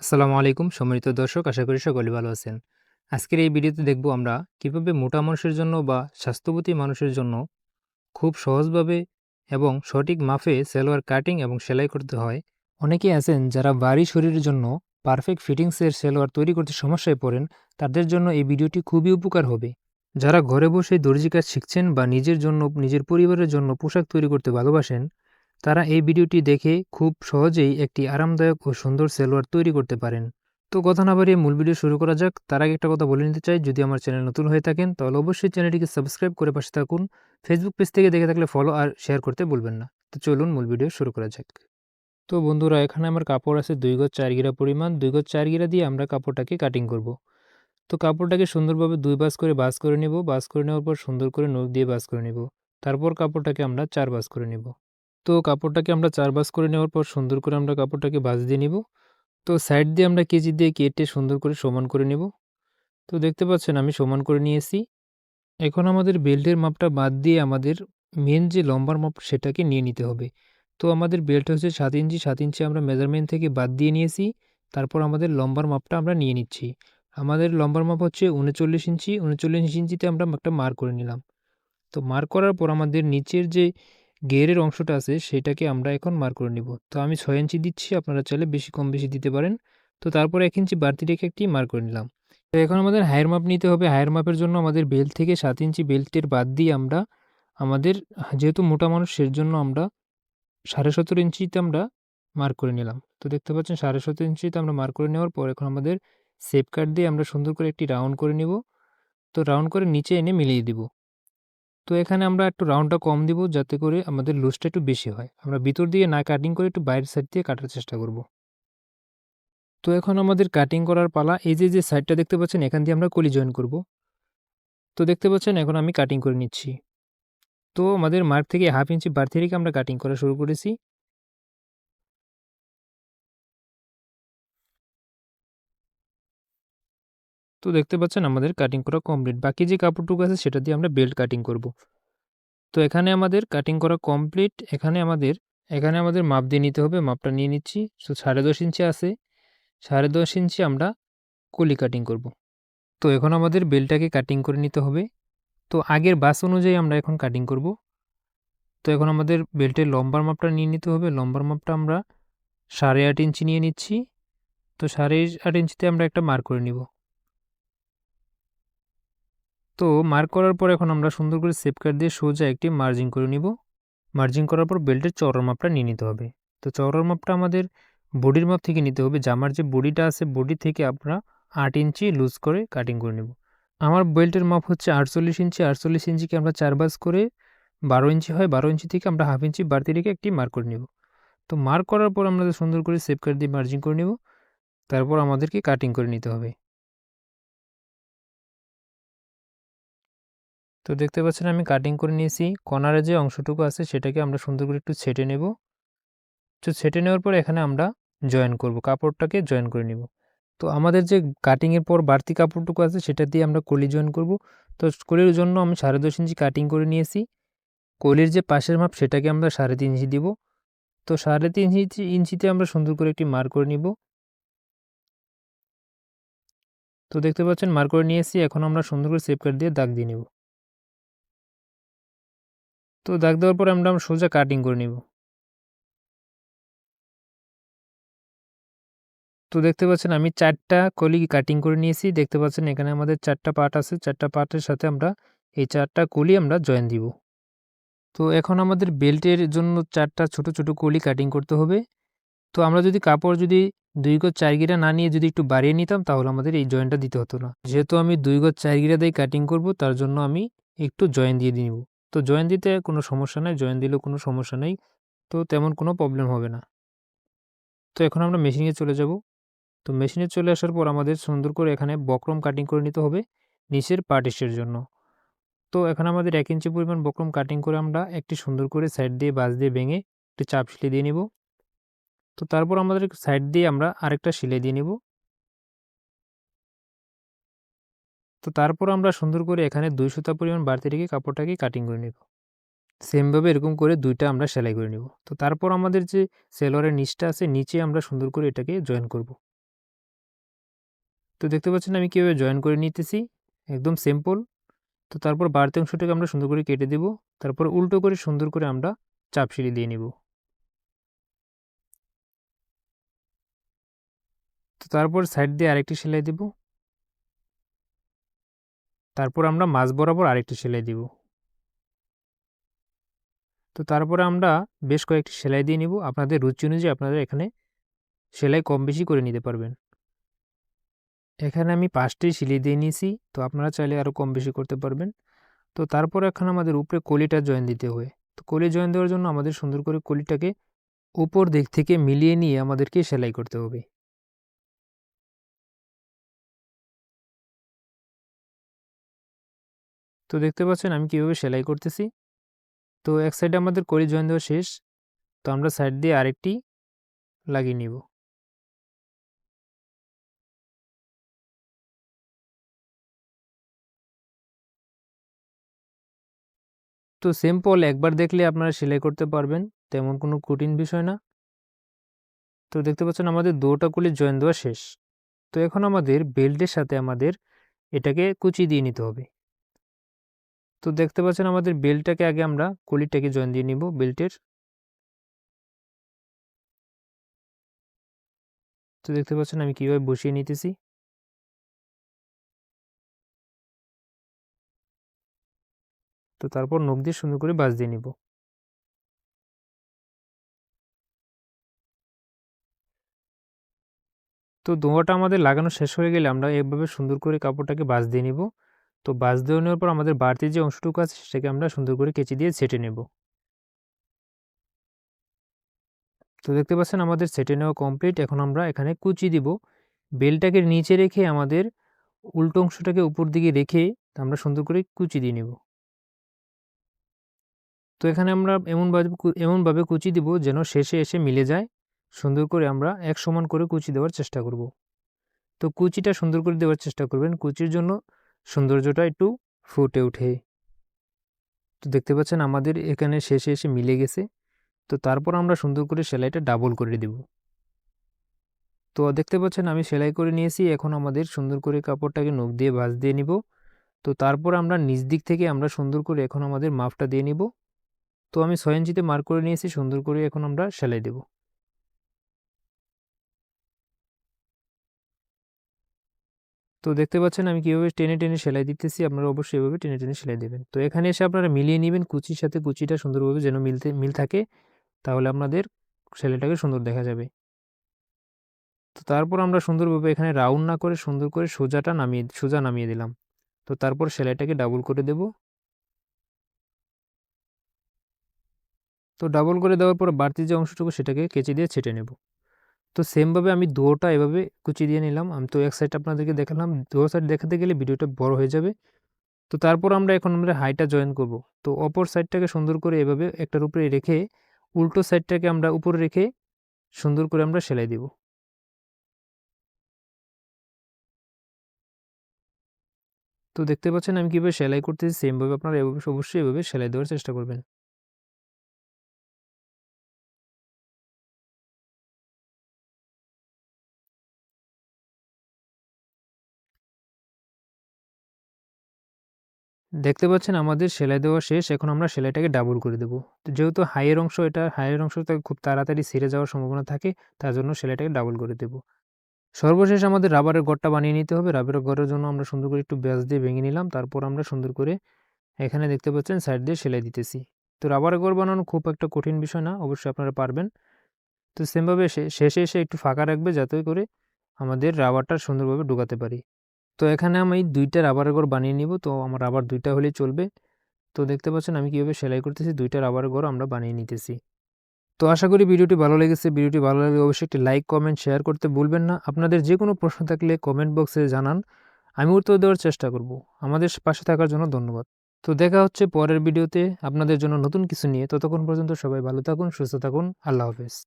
আসসালামু আলাইকুম, সম্মানিত দর্শক, আশা করি সকলে ভালো আছেন। আজকের এই ভিডিওতে দেখব আমরা কীভাবে মোটা মানুষের জন্য বা স্বাস্থ্যবতী মানুষের জন্য খুব সহজভাবে এবং সঠিক মাপে সেলোয়ার কাটিং এবং সেলাই করতে হয়। অনেকেই আছেন যারা ভারী শরীরের জন্য পারফেক্ট ফিটিংসের সেলোয়ার তৈরি করতে সমস্যায় পড়েন, তাদের জন্য এই ভিডিওটি খুবই উপকার হবে। যারা ঘরে বসে দর্জি কাজ শিখছেন বা নিজের জন্য, নিজের পরিবারের জন্য পোশাক তৈরি করতে ভালোবাসেন তারা এই ভিডিওটি দেখে খুব সহজেই একটি আরামদায়ক ও সুন্দর সেলোয়ার তৈরি করতে পারেন। তো কথা না বাড়িয়ে মূল ভিডিও শুরু করা যাক। তার আগে একটা কথা বলে নিতে চাই, যদি আমার চ্যানেল নতুন হয়ে থাকেন, তাহলে অবশ্যই চ্যানেলটিকে সাবস্ক্রাইব করে পাশে থাকুন। ফেসবুক পেজ থেকে দেখে থাকলে ফলো আর শেয়ার করতে ভুলবেন না। তো চলুন মূল ভিডিও শুরু করা যাক। তো বন্ধুরা, এখানে আমার কাপড় আছে দুই গজ চার গিরা পরিমাণ। দুই গজ চার গিরা দিয়ে আমরা কাপড়টাকে কাটিং করব। তো কাপড়টাকে সুন্দরভাবে দুই বাস করে বাস করে নেব। বাস করে নেওয়ার পর সুন্দর করে নখ দিয়ে বাস করে নেব। তারপর কাপড়টাকে আমরা চার বাস করে নেব। তো কাপড়টাকে আমরা চার বাস করে নেওয়ার পর সুন্দর করে আমরা কাপড়টাকে বাজ দিয়ে নিব। তো সাইড দিয়ে আমরা কেজি দিয়ে কেটে সুন্দর করে সমান করে নেব। তো দেখতে পাচ্ছেন আমি সমান করে নিয়েছি। এখন আমাদের বেল্টের মাপটা বাদ দিয়ে আমাদের মেন যে লম্বার মাপ সেটাকে নিয়ে নিতে হবে। তো আমাদের বেল্ট হচ্ছে সাত ইঞ্চি সাত ইঞ্চি আমরা মেজারমেন্ট থেকে বাদ দিয়ে নিয়েছি। তারপর আমাদের লম্বার মাপটা আমরা নিয়ে নিচ্ছি। আমাদের লম্বার মাপ হচ্ছে উনচল্লিশ ইঞ্চি, উনচল্লিশ ইঞ্চিতে আমরা একটা মার্ক করে নিলাম। তো মার্ক করার পর আমাদের নিচের যে গেরের অংশটা আছে, সেটাকে আমরা এখন মার্ক করে নিব। তো আমি ছয় ইঞ্চি দিচ্ছি, আপনারা চাইলে বেশি কম বেশি দিতে পারেন। তো তারপর এক ইঞ্চি বাড়তি রেখে একটি মার্ক করে নিলাম। তো এখন আমাদের হায়ার মাপ নিতে হবে। হায়ার মাপের জন্য আমাদের বেল্ট থেকে সাত ইঞ্চি বেল্টের বাদ দিয়ে আমরা আমাদের যেহেতু মোটা মানুষ সের জন্য আমরা সাড়ে সতেরো ইঞ্চিতে আমরা মার্ক করে নিলাম। তো দেখতে পাচ্ছেন, সাড়ে সতেরো ইঞ্চিতে আমরা মার্ক করে নেওয়ার পর এখন আমাদের সেপ কাট দিয়ে আমরা সুন্দর করে একটি রাউন্ড করে নিব। তো রাউন্ড করে নিচে এনে মিলিয়ে দিব। তো এখানে আমরা একটু রাউন্ডটা কম দিব যাতে করে আমাদের লুজটা একটু বেশি হয়। আমরা ভিতর দিয়ে না কাটিং করে একটু বাইরের সাইড দিয়ে কাটার চেষ্টা করব। তো এখন আমাদের কাটিং করার পালা, এই যে যে সাইডটা দেখতে পাচ্ছেন, এখান দিয়ে আমরা কলি জয়েন করব। তো দেখতে পাচ্ছেন, এখন আমি কাটিং করে নিচ্ছি। তো আমাদের মার্ক থেকে হাফ ইঞ্চি বাড়তি রেখে আমরা কাটিং করা শুরু করেছি। তো দেখতে পাচ্ছেন আমাদের কাটিং করা কমপ্লিট বাকি যে কাপড়টুকু আছে সেটা দিয়ে আমরা বেল্ট কাটিং করব। তো এখানে আমাদের কাটিং করা কমপ্লিট এখানে আমাদের এখানে আমাদের মাপ দিয়ে নিতে হবে। মাপটা নিয়ে নিচ্ছি। তো সাড়ে দশ ইঞ্চি আছে। সাড়ে দশ ইঞ্চি আমরা কলি কাটিং করব। তো এখন আমাদের বেলটাকে কাটিং করে নিতে হবে। তো আগের বাস অনুযায়ী আমরা এখন কাটিং করব। তো এখন আমাদের বেল্টের লম্বার মাপটা নিয়ে নিতে হবে। লম্বার মাপটা আমরা সাড়ে আট ইঞ্চি নিয়ে নিচ্ছি। তো সাড়ে আট ইঞ্চিতে আমরা একটা মার্ক করে নিব। তো মার্ক করার পর এখন আমরা সুন্দর করে সেপ কাট দিয়ে সোজা একটি মার্জিং করে নিব। মার্জিং করার পর বেল্টের চওড়ার মাপটা নিয়ে নিতে হবে। তো চওড়ার মাপটা আমাদের বডির মাপ থেকে নিতে হবে জামার যে বডিটা আছে বডি থেকে আমরা আট ইঞ্চি লুজ করে কাটিং করে নেব। আমার বেল্টের মাপ হচ্ছে আটচল্লিশ ইঞ্চি, আটচল্লিশ ইঞ্চিকে আমরা চার বাস করে বারো ইঞ্চি হয়, বারো ইঞ্চি থেকে আমরা হাফ ইঞ্চি বাড়তি রেখে একটি মার্ক করে নেব। তো মার্ক করার পর আমরা সুন্দর করে সেপ কাট দিয়ে মার্জিং করে নেব। তারপর আমাদেরকে কাটিং করে নিতে হবে। তো দেখতে পাচ্ছেন আমি কাটিং করে নিয়েছি। কর্নারে যে অংশটুকু আছে সেটাকে আমরা সুন্দর করে একটু ছেটে নেব। তো ছেটে নেওয়ার পর এখানে আমরা জয়েন করব, কাপড়টাকে জয়েন করে নিব। তো আমাদের যে কাটিংয়ের পর বাড়তি কাপড়টুকু আছে সেটা দিয়ে আমরা কলি জয়েন করব। তো কলির জন্য আমি সাড়ে দশ ইঞ্চি কাটিং করে নিয়েছি। কলির যে পাশের মাপ সেটাকে আমরা সাড়ে তিন ইঞ্চি দিব। তো সাড়ে তিন ইঞ্চি, ইঞ্চিতে আমরা সুন্দর করে একটি মার করে নিব। তো দেখতে পাচ্ছেন মার করে নিয়েছি। এখন আমরা সুন্দর করে সেপ কাট দিয়ে দাগ দিয়ে নেব। তো দাগ দেওয়ার পরে আমরা আমরা সোজা কাটিং করে নিব। তো দেখতে পাচ্ছেন আমি চারটা কলি কাটিং করে নিয়েছি, দেখতে পাচ্ছেন এখানে আমাদের চারটা পার্ট আছে, চারটা পার্টের সাথে আমরা এই চারটা কলি আমরা জয়েন দিব। তো এখন আমাদের বেল্টের জন্য চারটা ছোট ছোট কলি কাটিং করতে হবে। তো আমরা যদি কাপড় যদি দুই গজ চার গিরা না নিয়ে যদি একটু বাড়িয়ে নিতাম, তাহলে আমাদের এই জয়েন্টটা দিতে হতো না। যেহেতু আমি দুই গজ চার গিরা দিয়ে কাটিং করব, তার জন্য আমি একটু জয়েন দিয়ে দিব তো জয়েন দিতে কোনো সমস্যা নেই জয়েন দিলেও কোনো সমস্যা নেই। তো তেমন কোনো প্রবলেম হবে না। তো এখন আমরা মেশিনে চলে যাব। তো মেশিনে চলে আসার পর আমাদের সুন্দর করে এখানে বক্রম কাটিং করে নিতে হবে নিচের পার্টিসের জন্য। তো এখানে আমাদের এক ইঞ্চি পরিমাণ বক্রম কাটিং করে আমরা একটি সুন্দর করে সাইড দিয়ে বাঁশ দিয়ে ভেঙে একটি চাপ সিলে দিয়ে নিব। তো তারপর আমাদের সাইড দিয়ে আমরা আরেকটা সিলে দিয়ে নিব। তো তারপর আমরা সুন্দর করে এখানে দুই সুতা পরিমাণ বাড়তি রেখে কাপড়টাকে কাটিং করে নেব। সেমভাবে এরকম করে দুইটা আমরা সেলাই করে নেব। তো তারপর আমাদের যে সেলোয়ারের নিচটা আছে, নিচে আমরা সুন্দর করে এটাকে জয়েন করব। তো দেখতে পাচ্ছেন আমি কীভাবে জয়েন করে নিতেছি? একদম সিম্পল তো তারপর বাড়তি অংশটাকে আমরা সুন্দর করে কেটে দেব। তারপর উল্টো করে সুন্দর করে আমরা চাপ সিঁড়ি দিয়ে নিব। তো তারপর সাইড দিয়ে আরেকটি সেলাই দেব। তারপর আমরা মাছ বরাবর আরেকটি সেলাই দিব। তো তারপরে আমরা বেশ কয়েকটি সেলাই দিয়ে নিব। আপনাদের রুচি অনুযায়ী আপনারা এখানে সেলাই কম বেশি করে নিতে পারবেন। এখানে আমি পাঁচটি সিলাই দিয়ে নিয়েছি, তো আপনারা চাইলে আরও কম বেশি করতে পারবেন। তো তারপর এখন আমাদের উপরে কলিটা জয়েন দিতে হয়। তো কলি জয়েন দেওয়ার জন্য আমাদের সুন্দর করে কলিটাকে উপর দিক থেকে মিলিয়ে নিয়ে আমাদেরকে সেলাই করতে হবে। তো দেখতে পাচ্ছেন আমি কীভাবে সেলাই করতেছি। তো এক সাইডে আমাদের কলি জয়েন দেওয়া শেষ। তো আমরা সাইড দিয়ে আরেকটি লাগিয়ে নিব। তো সিম্পল একবার দেখলে আপনারা সেলাই করতে পারবেন, তেমন কোনো কঠিন বিষয় না। তো দেখতে পাচ্ছেন আমাদের দুটা কুলি জয়েন দেওয়া শেষ। তো এখন আমাদের বেল্টের সাথে আমাদের এটাকে কুচি দিয়ে নিতে হবে। তো দেখতে পাচ্ছেন আমাদের বেল্টটাকে আগে আমরা কলিটাকে জয়েন দিয়ে নিব, বেল্টের। তো দেখতে পাচ্ছেন আমি কীভাবে বসিয়ে নিতেছি। তো তারপর নখ দিয়ে সুন্দর করে বাজ দিয়ে নিব। তো দোয়াটা আমাদের লাগানো শেষ হয়ে গেলে আমরা এভাবে সুন্দর করে কাপড়টাকে বাজ দিয়ে নিব। তো বাজ দিয়ে নেওয়ার পর আমাদের বাড়তি যে অংশটুকু আছে সেটাকে আমরা সুন্দর করে কেচি দিয়ে ছেটে নেব। তো দেখতে পাচ্ছেন আমাদের সেটে নেওয়া কমপ্লিট এখন আমরা এখানে কুচি দিব। বেলটাকে নিচে রেখে আমাদের উল্টো অংশটাকে উপর দিকে রেখে আমরা সুন্দর করে কুচি দিয়ে নেব। তো এখানে আমরা এমনভাবে এমনভাবে কুচি দিব যেন শেষে এসে মিলে যায়। সুন্দর করে আমরা এক সমান করে কুচি দেওয়ার চেষ্টা করব। তো কুচিটা সুন্দর করে দেওয়ার চেষ্টা করবেন। কুচির জন্য সৌন্দর্যটা একটু ফুটে ওঠে। তো দেখতে পাচ্ছেন আমাদের এখানে শেষে এসে মিলে গেছে। তো তারপর আমরা সুন্দর করে সেলাইটা ডাবল করে দেব। তো দেখতে পাচ্ছেন আমি সেলাই করে নিয়েছি, এখন আমাদের সুন্দর করে কাপড়টাকে নখ দিয়ে ভাঁজ দিয়ে নিব। তো তারপর আমরা নিজ দিক থেকে আমরা সুন্দর করে এখন আমাদের মাপটা দিয়ে নিব। তো আমি ছয় ইঞ্চিতে মার্ক করে নিয়েছি, সুন্দর করে এখন আমরা সেলাই দেব। তো দেখতে পাচ্ছেন আমি কীভাবে টেনে টেনে সেলাই দিতেছি, আপনারা অবশ্যই এভাবে টেনে টেনে সেলাই দেবেন। তো এখানে এসে আপনারা মিলিয়ে নেবেন, কুচির সাথে কুচিটা সুন্দরভাবে যেন মিলতে, মিল থাকে, তাহলে আপনাদের সেলাইটাকে সুন্দর দেখা যাবে। তো তারপর আমরা সুন্দরভাবে এখানে রাউন্ড না করে সুন্দর করে সোজাটা নামিয়ে, সোজা নামিয়ে দিলাম। তো তারপর সেলাইটাকে ডাবল করে দেব। তো ডাবল করে দেওয়ার পর বাড়তি যে অংশটুকু সেটাকে কেচে দিয়ে ছেটে নেব। তো সেমভাবে আমি দুটা এভাবে কুচি দিয়ে নিলাম। আমি তো এক সাইড আপনাদেরকে দেখালাম দু সাইড দেখাতে গেলে ভিডিওটা বড় হয়ে যাবে। তো তারপর আমরা এখন আমরা হাইটা জয়েন করব। তো অপর সাইডটাকে সুন্দর করে এভাবে একটার উপরে রেখে, উল্টো সাইডটাকে আমরা উপরে রেখে সুন্দর করে আমরা সেলাই দিব। তো দেখতে পাচ্ছেন আমি কীভাবে সেলাই করতেছি সেমভাবে আপনারা এভাবে অবশ্যই এভাবে সেলাই দেওয়ার চেষ্টা করবেন। দেখতে পাচ্ছেন আমাদের সেলাই দেওয়া শেষ, এখন আমরা সেলাইটাকে ডাবল করে দেবো। যেহেতু হাইয়ের অংশ এটা হাইয়ের অংশটা খুব তাড়াতাড়ি ছিঁড়ে যাওয়ার সম্ভাবনা থাকে, তার জন্য সেলাইটাকে ডাবল করে দেবো। সর্বশেষ আমাদের রাবারের গড়টা বানিয়ে নিতে হবে। রাবারের গড়ের জন্য আমরা সুন্দর করে একটু ব্যাস দিয়ে ভেঙে নিলাম, তারপর আমরা সুন্দর করে এখানে দেখতে পাচ্ছেন সাইড দিয়ে সেলাই দিতেছি। তো রাবারের গড় বানানো খুব একটা কঠিন বিষয় না, অবশ্যই আপনারা পারবেন। তো সেমভাবে শেষে এসে একটু ফাঁকা রাখবে যাতে করে আমাদের রাবারটা সুন্দরভাবে ঢুকাতে পারি। তো এখানে আমি দুইটা রাবারের ঘর বানিয়ে নিব। তো আমার রাবার দুইটা হলেই চলবে। তো দেখতে পাচ্ছেন আমি কীভাবে সেলাই করতেছি, দুইটা রাবারের ঘর আমরা বানিয়ে নিতেছি। তো আশা করি ভিডিওটি ভালো লেগেছে। ভিডিওটি ভালো লাগলে অবশ্যই একটি লাইক কমেন্ট শেয়ার করতে ভুলবেন না। আপনাদের যে কোনো প্রশ্ন থাকলে কমেন্ট বক্সে জানান। আমি উত্তর দেওয়ার চেষ্টা করব। আমাদের পাশে থাকার জন্য ধন্যবাদ। তো দেখা হচ্ছে পরের ভিডিওতে। আপনাদের জন্য নতুন কিছু নিয়ে। ততক্ষণ পর্যন্ত সবাই ভালো থাকুন, সুস্থ থাকুন। আল্লাহ হাফেজ।